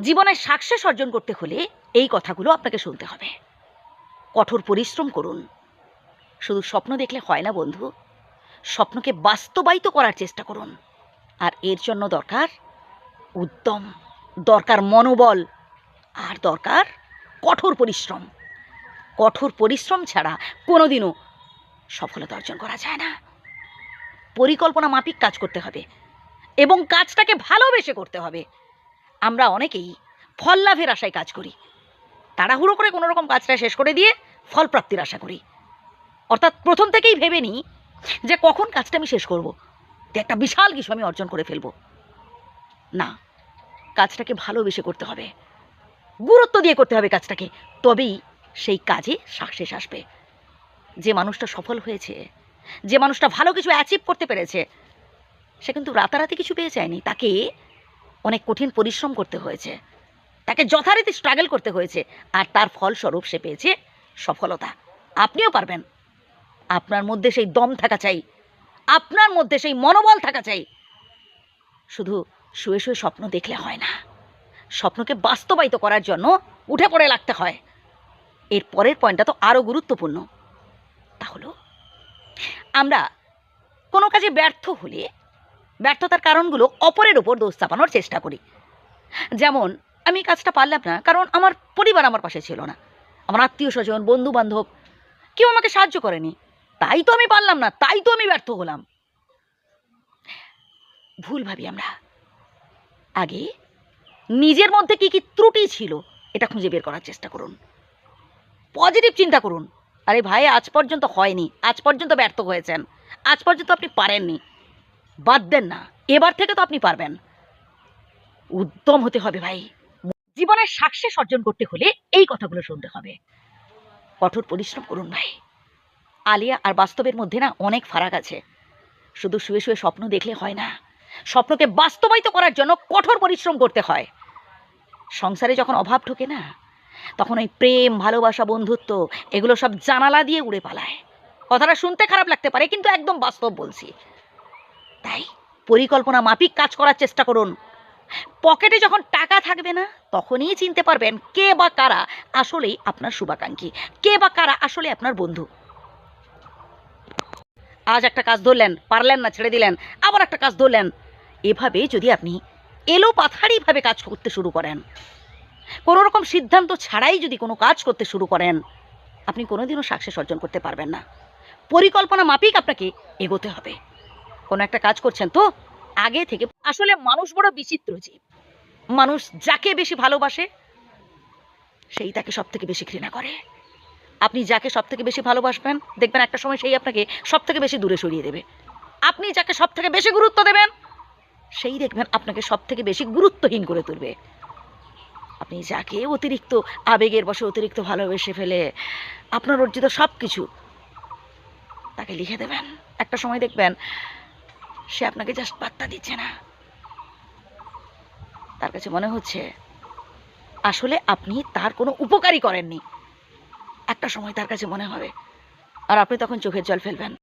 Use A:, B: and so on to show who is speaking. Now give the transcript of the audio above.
A: জীবনে সাকসেস অর্জন করতে হলে এই কথাগুলো আপনাকে শুনতে হবে। কঠোর পরিশ্রম করুন। শুধু স্বপ্ন দেখলে হয় না বন্ধু। স্বপ্নকে বাস্তবায়িত করার চেষ্টা করুন। আর এর জন্য দরকার উদ্যম, দরকার মনোবল, আর দরকার কঠোর পরিশ্রম। কঠোর পরিশ্রম ছাড়া কোনোদিনও সফলতা অর্জন করা যায় না। পরিকল্পনা মাফিক কাজ করতে হবে এবং কাজটাকে ভালোবেসে করতে হবে। আমরা অনেকেই ফল লাভের আশায় কাজ করি। তাড়াহুড়ো করে কোনো রকম কাজটা শেষ করে দিয়ে ফল প্রাপ্তির আশা করি। অর্থাৎ প্রথম থেকেই ভেবে নিই যে কখন কাজটা আমি শেষ করব। যে একটা বিশাল কিছু আমি অর্জন করে ফেলব। না, কাজটাকে ভালোবেসে করতে হবে। গুরুত্ব দিয়ে করতে হবে কাজটাকে। তবেই সেই কাজে সাকসেস আসবে। যে মানুষটা সফল হয়েছে, যে মানুষটা ভালো কিছু অ্যাচিভ করতে পেরেছে, সে কিন্তু রাতারাতি কিছু পেয়ে যায়নি। তাকে অনেক কঠিন পরিশ্রম করতে হয়েছে। তাকে যথারীতি স্ট্রাগল করতে হয়েছে। আর তার ফলস্বরূপ সে পেয়েছে সফলতা। আপনিও পারবেন। আপনার মধ্যে সেই দম থাকা চাই। আপনার মধ্যে সেই মনোবল থাকা চাই। শুধু শুয়ে শুয়ে স্বপ্ন দেখলে হয় না। স্বপ্নকে বাস্তবায়িত করার জন্য উঠে পড়ে লাগতে হয়। এর পরের পয়েন্টটা তো আরও গুরুত্বপূর্ণ। তা হলো আমরা কোনো কাজে ব্যর্থ হলে ব্যর্থতার কারণগুলো অপরের ওপর দোষ চাপানোর চেষ্টা করি। যেমন, আমি কাজটা পারলাম না, কারণ আমার পরিবার আমার পাশে ছিল না। আমার আত্মীয় স্বজন বন্ধু বান্ধব কেউ আমাকে সাহায্য করেনি। তাই তো আমি পারলাম না, তাই তো আমি ব্যর্থ হলাম। ভুল ভাবি আমরা। আগে নিজের মধ্যে কি কি ত্রুটি ছিল, এটা খুঁজে বের করার চেষ্টা করুন। পজিটিভ চিন্তা করুন। আরে ভাই, আজ পর্যন্ত হয়নি, আজ পর্যন্ত ব্যর্থ হয়েছেন, আজ পর্যন্ত আপনি পারেননি। বাদ দেন না, এবার থেকে তো আপনি পারবেন। উদ্যম হতে হবে ভাই। জীবনের সাকসেস অর্জন করতে হলে এই কথাগুলো শুনতে হবে। কঠোর পরিশ্রম করুন ভাই। আলিয়া আর বাস্তবের মধ্যে না অনেক ফারাক আছে। শুধু শুয়ে শুয়ে স্বপ্ন দেখলে হয় না, স্বপ্নকে বাস্তবায়িত করার জন্য কঠোর পরিশ্রম করতে হয়। সংসারে যখন অভাব ঢোকে না, তখন ওই প্রেম, ভালোবাসা, বন্ধুত্ব, এগুলো সব জানালা দিয়ে উড়ে পালায়। কথাটা শুনতে খারাপ লাগতে পারে, কিন্তু একদম বাস্তব বলছি। তাই পরিকল্পনা মাফিক কাজ করার চেষ্টা করুন। পকেটে যখন টাকা থাকবে না, তখনই চিনতে পারবেন কে বা কারা আসলেই আপনার শুভাকাঙ্ক্ষী, কে বা কারা আসলে আপনার বন্ধু। আজ একটা কাজ ধরলেন, পারলেন না, ছেড়ে দিলেন, আবার একটা কাজ ধরলেন। এভাবে যদি আপনি এলো পাথারিভাবে কাজ করতে শুরু করেন, কোনো রকম সিদ্ধান্ত ছাড়াই যদি কোনো কাজ করতে শুরু করেন, আপনি কোনোদিনও সাকসেস অর্জন করতে পারবেন না। পরিকল্পনা মাফিক আপনাকে এগোতে হবে। কোনো একটা কাজ করছেন তো? আগে থেকে আসলে মানুষ বড় বিচিত্র জীব মানুষ যাকে বেশি ভালোবাসে, সেই তাকে সব থেকে বেশি ঘৃণা করে। আপনি যাকে সব থেকে বেশি ভালোবাসবেন, দেখবেন একটা সময় সেই আপনাকে সব থেকে বেশি দূরে সরিয়ে দেবে। আপনি যাকে সব থেকে বেশি গুরুত্ব দেবেন, সেই দেখবেন আপনাকে সব থেকে বেশি গুরুত্বহীন করে তুলবে। আপনি যাকে অতিরিক্ত আবেগের বসে অতিরিক্ত ভালোবেসে ফেলে আপনার অর্জিত সব কিছু তাকে লিখে দেবেন। একটা সময় দেখবেন সে আপনাকে জাস্ট পাত্তা দিচ্ছে না। তার কাছে মনে হচ্ছে, আসলে আপনি তার কোনো উপকারই করেননি। একটা সময় তার কাছে মনে হবে। আর আপনি তখন চোখের জল ফেলবেন।